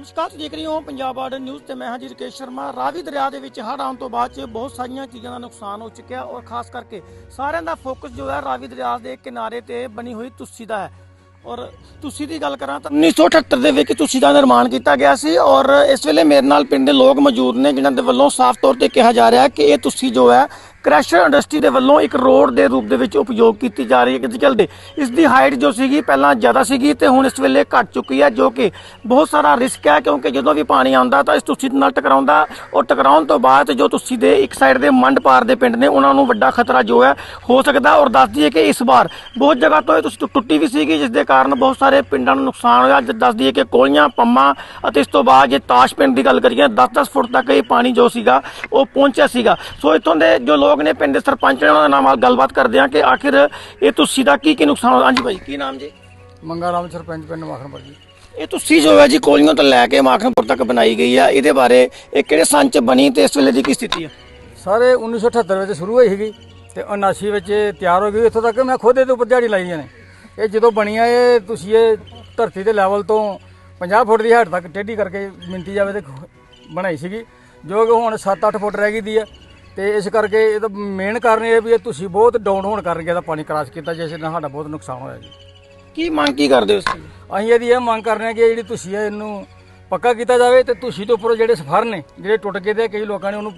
ਨਮਸਕਾਰ ਤੁਸੀਂ ਦੇਖ ਰਹੇ ਹੋ ਪੰਜਾਬ ਬਾਰਡਰ ਨਿਊਜ਼ ਤੇ ਮੈਂ ਹਾਂ ਜੀ ਰਕੇਸ਼ ਸ਼ਰਮਾ। ਰਾਵੀ ਦਰਿਆ ਦੇ ਵਿੱਚ ਹੜ੍ਹ ਆਉਣ ਤੋਂ ਬਾਅਦ ਚ ਬਹੁਤ ਸਾਰੀਆਂ ਚੀਜ਼ਾਂ ਦਾ ਨੁਕਸਾਨ ਹੋ ਚੁੱਕਿਆ ਔਰ ਖਾਸ ਕਰਕੇ ਸਾਰਿਆਂ ਦਾ ਫੋਕਸ ਜੋ ਹੈ ਰਾਵੀ ਦਰਿਆ ਦੇ ਕਿਨਾਰੇ ਤੇ ਬਣੀ ਹੋਈ ਤੁਸੀ ਦਾ ਹੈ। ਔਰ ਤੁਸੀਂ ਦੀ ਗੱਲ ਕਰਾਂ ਤਾਂ 1978 ਦੇ ਵਿੱਚ ਤੁਸੀਂ ਦਾ ਨਿਰਮਾਣ ਕੀਤਾ ਗਿਆ ਸੀ ਔਰ ਇਸ ਵੇਲੇ ਮੇਰੇ ਨਾਲ ਪਿੰਡ ਦੇ ਲੋਕ ਮੌਜੂਦ ਨੇ, ਜਿਨ੍ਹਾਂ ਦੇ ਵੱਲੋਂ ਸਾਫ਼ ਤੌਰ ਤੇ ਕਿਹਾ ਜਾ ਰਿਹਾ ਹੈ ਕਿ ਇਹ ਤੁਸੀਂ ਜੋ ਹੈ ਕ੍ਰੈਸ਼ਰ ਇੰਡਸਟਰੀ ਦੇ ਵੱਲੋਂ ਇੱਕ ਰੋਡ ਦੇ ਰੂਪ ਦੇ ਵਿੱਚ ਉਪਯੋਗ ਕੀਤੀ ਜਾ ਰਹੀ ਹੈ ਕਿਤੇ ਚਲਦੇ ਇਸ ਦੀ ਹਾਈਟ ਜੋ ਸੀਗੀ ਪਹਿਲਾਂ ਜ਼ਿਆਦਾ ਸੀਗੀ ਤੇ ਹੁਣ ਇਸ ਵੇਲੇ ਘਟ ਚੁੱਕੀ ਹੈ, ਜੋ ਕਿ ਬਹੁਤ ਸਾਰਾ ਰਿਸਕ ਹੈ, ਕਿਉਂਕਿ ਜਦੋਂ ਵੀ ਪਾਣੀ ਆਉਂਦਾ ਤਾਂ ਇਸ ਤੁਸੀਂ ਨਾਲ ਟਕਰਾਉਂਦਾ ਔਰ ਟਕਰਾਉਣ ਤੋਂ ਬਾਅਦ ਜੋ ਤੁਸੀਂ ਦੇ ਇੱਕ ਸਾਈਡ ਦੇ ਮੰਡ ਪਾਰ ਦੇ ਪਿੰਡ ਨੇ, ਉਹਨਾਂ ਨੂੰ ਵੱਡਾ ਖਤਰਾ ਜੋ ਹੈ ਹੋ ਸਕਦਾ ਔਰ ਦੱਸ ਦਈਏ ਕਿ ਇਸ ਵਾਰ ਬਹੁਤ ਜਗ੍ਹਾ ਤੋਂ ਇਹ ਤੁਸੀਂ ਟੁੱਟੀ ਵੀ ਸੀਗੀ, ਜਿਸ ਦੇ ਕਾਰਨ ਬਹੁਤ ਸਾਰੇ ਪਿੰਡਾਂ ਨੂੰ ਨੁਕਸਾਨ ਹੋਇਆ। ਜ- ਦੱਸ ਦਈਏ ਕਿ ਕੋਲੀਆਂ, ਪੰਮਾ ਅਤੇ ਇਸ ਤੋਂ ਬਾਅਦ ਜੇ ਤਾਸ਼ ਪਿੰਡ ਦੀ ਗੱਲ ਕਰੀਏ 10-10 ਫੁੱਟ ਤੱਕ ਇਹ ਪਾਣੀ ਜੋ ਸੀਗਾ, ਉਹ ਪਹੁੰਚਿਆ ਸੀਗਾ। ਸੋ ਇੱਥੋਂ ਦੇ ਜੋ ਲੋਕ ਨੇ ਪਿੰਡ ਦੇ ਸਰਪੰਚ ਨੇ ਉਹਨਾਂ ਦੇ ਨਾਲ ਗੱਲਬਾਤ ਕਰਦੇ ਆ ਕਿ ਆਖਿਰ ਇਹ ਤੁਸੀਂ ਦਾ ਕੀ ਕੀ ਨੁਕਸਾਨ ਹੋਇਆ? ਹਾਂਜੀ ਭਾਈ ਕੀ ਨਾਮ ਜੀ? ਮੰਗਾ ਰਾਮ ਸਰਪੰਚ ਪਿੰਡ ਮਾਖਣਪੁਰ ਜੀ। ਇਹ ਤੁਸੀਂ ਜੋ ਹੈ ਜੀ ਕੋਲੀਆਂ ਤੋਂ ਲੈ ਕੇ ਮਾਖਣਪੁਰ ਤੱਕ ਬਣਾਈ ਗਈ ਆ। ਇਹਦੇ ਬਾਰੇ ਇਹ ਕਿਹੜੇ ਸੰਨ ਚ ਬਣੀ ਤੇ ਇਸ ਵੇਲੇ ਦੀ ਕੀ ਸਥਿਤੀ ਹੈ ਸਾਰੇ 1978 ਵਿੱਚ ਸ਼ੁਰੂ ਹੋਈ ਸੀਗੀ ਤੇ 79 ਵਿੱਚ ਇਹ ਤਿਆਰ ਹੋ ਗਈ। ਇੱਥੋਂ ਤੱਕ ਮੈਂ ਖੁਦ ਇਹਦੇ ਉੱਪਰ ਦਿਹਾੜੀ ਲਾਈਆਂ ਨੇ ਇਹ ਜਦੋਂ ਬਣੀਆਂ ਇਹ ਤੁਸੀਂ ਇਹ ਧਰਤੀ ਦੇ ਲੈਵਲ ਤੋਂ 50 ਫੁੱਟ ਦੀ ਹਾਈਟ ਤੱਕ ਟੇਢੀ ਕਰਕੇ ਮਿੰਤੀ ਜਾਵੇ ਤੇ ਬਣਾਈ ਸੀਗੀ। ਜੋ ਕਿ ਹੁਣ 7-8 ਫੁੱਟ ਰਹਿ ਗਈ ਦੀ ਹੈ ਤੇ ਇਸ ਕਰਕੇ ਇਹਦਾ ਮੇਨ ਕਾਰਨ ਇਹ ਵੀ ਇਹ ਤੁਸੀਂ ਬਹੁਤ ਡਾਊਨ ਹੋਣ ਕਰਕੇ ਇਹਦਾ ਪਾਣੀ ਕ੍ਰਾਸ ਕੀਤਾ ਜਿਸ ਨਾਲ ਸਾਡਾ ਬਹੁਤ ਨੁਕਸਾਨ ਹੋਇਆ ਜੀ। ਕੀ ਮੰਗ ਕੀ ਕਰਦੇ ਹੋ ਦੀ? ਅਸੀਂ ਇਹਦੀ ਇਹ ਮੰਗ ਕਰ ਰਹੇ ਹਾਂ ਕਿ ਇਹ ਜਿਹੜੀ ਤੁਸੀਂ ਹੈ ਇਹਨੂੰ ਪੱਕਾ ਕੀਤਾ ਜਾਵੇ ਤੇ ਤੁਸੀਂ ਦੇ ਉੱਪਰ ਜਿਹੜੇ ਸਫਰ ਨੇ ਜਿਹੜੇ ਟੁੱਟ ਗਏ ਤੇ ਕਈ ਲੋਕਾਂ ਨੇ ਉਹਨੂੰ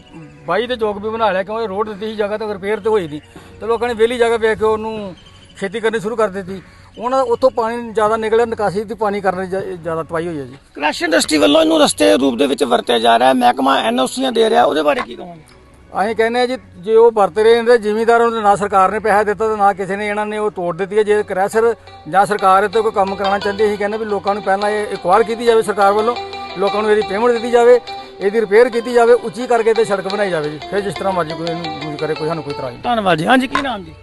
ਬਾਈ ਦੇ ਚੌਕ ਵੀ ਬਣਾ ਲਿਆ ਕਿਉਂਕਿ ਰੋਡ ਦਿੱਤੀ ਸੀ ਜਗ੍ਹਾ ਤੇ ਰਿਪੇਅਰ ਤੇ ਹੋਈ ਨਹੀਂ। ਤੇ ਲੋਕਾਂ ਨੇ ਵਿਹਲੀ ਜਗ੍ਹਾ ਵੇਖ ਕੇ ਉਹਨੂੰ ਖੇਤੀ ਕਰਨੀ ਸ਼ੁਰੂ ਕਰ ਦਿੱਤੀ। ਉਹਨਾਂ ਉੱਥੋਂ ਪਾਣੀ ਜ਼ਿਆਦਾ ਨਿਕਲਿਆ ਨਿਕਾਸੀ ਦੀ ਪਾਣੀ ਕਰਨ ਦੀ ਜ਼ਿਆਦਾ ਤਬਾਹੀ ਹੋਈ ਹੈ ਜੀ। ਕ੍ਰੈਸ਼ ਇੰਡਸਟਰੀ ਵੱਲੋਂ ਇਹਨੂੰ ਰਸਤੇ ਰੂਪ ਦੇ ਵਿੱਚ ਵਰਤਿਆ ਜਾ ਰਿਹਾ ਹੈ। ਮਹਿਕਮਾ ਐਨਓਸੀਆਂ ਦੇ ਰਿਹਾ ਉਹਦੇ ਬਾਰੇ ਕੀ ਕਹੋਗੇ? ਅਸੀਂ ਕਹਿੰਦੇ ਆ ਜੀ ਜੇ ਉਹ ਵਰਤ ਰਹੇ ਨੇ ਜ਼ਿਮੀਦਾਰਾਂ ਨੂੰ ਨਾ ਸਰਕਾਰ ਨੇ ਪੈਸਾ ਦਿੱਤਾ ਤੇ ਨਾ ਕਿਸੇ ਨੇ ਇਹਨਾਂ ਨੇ ਉਹ ਤੋੜ ਦਿੱਤੀ ਹੈ। ਜੇ ਕ੍ਰੈਸ਼ਰ ਜਾਂ ਸਰਕਾਰ ਇਹ ਤੇ ਕੋਈ ਕੰਮ ਕਰਾਉਣਾ ਚਾਹੁੰਦੀ ਅਸੀਂ ਕਹਿੰਦੇ ਵੀ ਲੋਕਾਂ ਨੂੰ ਪਹਿਲਾਂ ਇਹ ਇਕਵਾਰ ਕੀਤੀ ਜਾਵੇ ਸਰਕਾਰ ਵੱਲੋਂ ਲੋਕਾਂ ਨੂੰ ਇਹਦੀ ਪੇਮੈਂਟ ਦਿੱਤੀ ਜਾਵੇ ਇਹਦੀ ਰਿਪੇਅਰ ਕੀਤੀ ਜਾਵੇ ਉੱਚੀ ਕਰਕੇ ਤੇ ਸੜਕ ਬਣਾਈ ਜਾਵੇ ਜੀ। ਫਿਰ ਜਿਸ ਤਰ੍ਹਾਂ ਮਰਜ਼ੀ ਕੋਈ ਇਹਨੂੰ ਯੂਜ਼ ਕਰੇ ਕੋਈ ਸਾਨੂੰ ਕੋਈ ਇਤਰਾਜ਼ ਨਹੀਂ। ਧੰਨਵਾਦ ਜੀ। ਹਾਂਜੀ ਕੀ ਨਾਮ ਜੀ?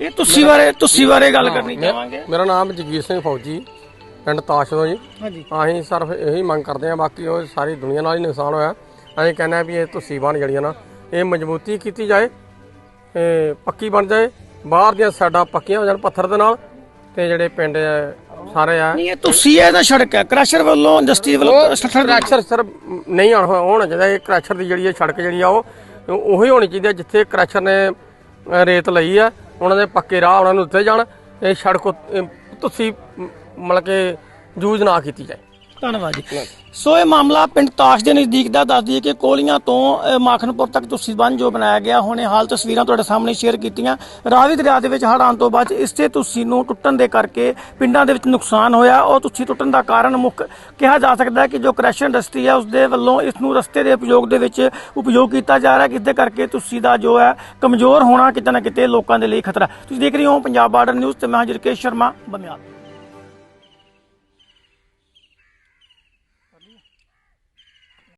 ਇਹ ਤੁਸੀਂ ਬਾਰੇ ਤੁਸੀਂ ਬਾਰੇ ਗੱਲ ਕਰਨੀ ਚਾਹਾਂਗੇ। ਮੇਰਾ ਨਾਮ ਜਗੀਰ ਸਿੰਘ ਫੌਜੀ ਪਿੰਡ ਤਾਸ਼ਦੋਂ ਜੀ। ਹਾਂਜੀ। ਅਸੀਂ ਸਿਰਫ ਇਹੀ ਮੰਗ ਕਰਦੇ ਹਾਂ ਬਾਕੀ ਉਹ ਸਾਰੀ ਦੁਨੀਆ ਨਾਲ ਹੀ ਨੁਕਸਾਨ ਹੋਇਆ। ਅਸੀਂ ਕਹਿੰਦੇ ਵੀ ਇਹ ਤੁਸੀਂ ਬਣ ਜਿਹੜੀਆਂ ਨਾ ਇਹ ਮਜ਼ਬੂਤੀ ਕੀਤੀ ਜਾਏ ਇਹ ਪੱਕੀ ਬਣ ਜਾਏ ਬਾਹਰ ਦੀਆਂ ਸਾਈਡਾਂ ਪੱਕੀਆਂ ਹੋ ਜਾਣ ਪੱਥਰ ਦੇ ਨਾਲ ਤੇ ਜਿਹੜੇ ਪਿੰਡ ਸਾਰੇ ਆ। ਨਹੀਂ ਇਹ ਤੁਸੀਂ ਹੈ ਨਾ ਸੜਕ ਹੈ ਕ੍ਰੈਸ਼ਰ ਵੱਲੋਂ ਇੰਡਸਟਰੀ ਵੱਲੋਂ ਕ੍ਰੈਸ਼ਰ ਸਰ ਨਹੀਂ ਹੋਣਾ ਹੋਣਾ ਚਾਹੀਦਾ ਇਹ ਕ੍ਰੈਸ਼ਰ ਦੀ ਜਿਹੜੀ ਹੈ ਸੜਕ ਜਿਹੜੀ ਆ ਉਹ ਉਹੀ ਹੋਣੀ ਚਾਹੀਦੀ ਹੈ ਜਿੱਥੇ ਕ੍ਰੈਸ਼ਰ ਨੇ ਰੇਤ ਲਈ ਆ ਉਹਨਾਂ ਦੇ ਪੱਕੇ ਰਾਹ ਉਹਨਾਂ ਨੂੰ ਦਿੱਤੇ ਜਾਣ ਇਹ ਸੜਕ ਇਹ ਤੁਸੀਂ ਮਤਲਬ ਕਿ ਯੂਜ਼ ਨਾ ਕੀਤੀ ਜਾਏ। ਧੰਨਵਾਦ ਜੀ। ਸੋ ਇਹ ਮਾਮਲਾ ਪਿੰਡ ਤਾਸ਼ ਦੇ ਨਜ਼ਦੀਕ ਦਾ ਦੱਸ ਦਈਏ ਕਿ ਕੋਲੀਆਂ ਤੋਂ ਮਾਖਨਪੁਰ ਤੱਕ ਤੁਸੀਂ ਬੰਨ ਜੋ ਬਣਾਇਆ ਗਿਆ, ਹੁਣੇ ਹਾਲ ਤਸਵੀਰਾਂ ਤੁਹਾਡੇ ਸਾਹਮਣੇ ਸ਼ੇਅਰ ਕੀਤੀਆਂ। ਰਾਵੀ ਦਰਿਆ ਦੇ ਵਿੱਚ ਹੜ੍ਹ ਆਉਣ ਤੋਂ ਬਾਅਦ ਇਸੇ ਤੁਸੀਂ ਨੂੰ ਟੁੱਟਣ ਦੇ ਕਰਕੇ ਪਿੰਡਾਂ ਦੇ ਵਿੱਚ ਨੁਕਸਾਨ ਹੋਇਆ। ਉਹ ਤੁਸੀਂ ਟੁੱਟਣ ਦਾ ਕਾਰਨ ਮੁੱਖ ਕਿਹਾ ਜਾ ਸਕਦਾ ਹੈ ਕਿ ਜੋ ਕ੍ਰੈਸ਼ ਇੰਡਸਟਰੀ ਹੈ ਉਸ ਦੇ ਵੱਲੋਂ ਇਸ ਨੂੰ ਰਸਤੇ ਦੇ ਉਪਯੋਗ ਦੇ ਵਿੱਚ ਉਪਯੋਗ ਕੀਤਾ ਜਾ ਰਿਹਾ ਕਿਸ ਦੇ ਕਰਕੇ ਤੁਸੀਂ ਦਾ ਜੋ ਹੈ, ਕਮਜ਼ੋਰ ਹੋਣਾ ਕਿਤੇ ਨਾ ਕਿਤੇ ਲੋਕਾਂ ਦੇ ਲਈ ਖਤਰਾ ਤੁਸੀਂ ਦੇਖ ਰਹੇ ਹੋ ਪੰਜਾਬ ਬਾਰਡਰ ਨਿਊਜ਼ ਤੇ ਮੈਂ ਹਾਂ ਜਰਕੇਸ਼ ਸ਼ਰਮਾ, ਬਮਿਆਲ।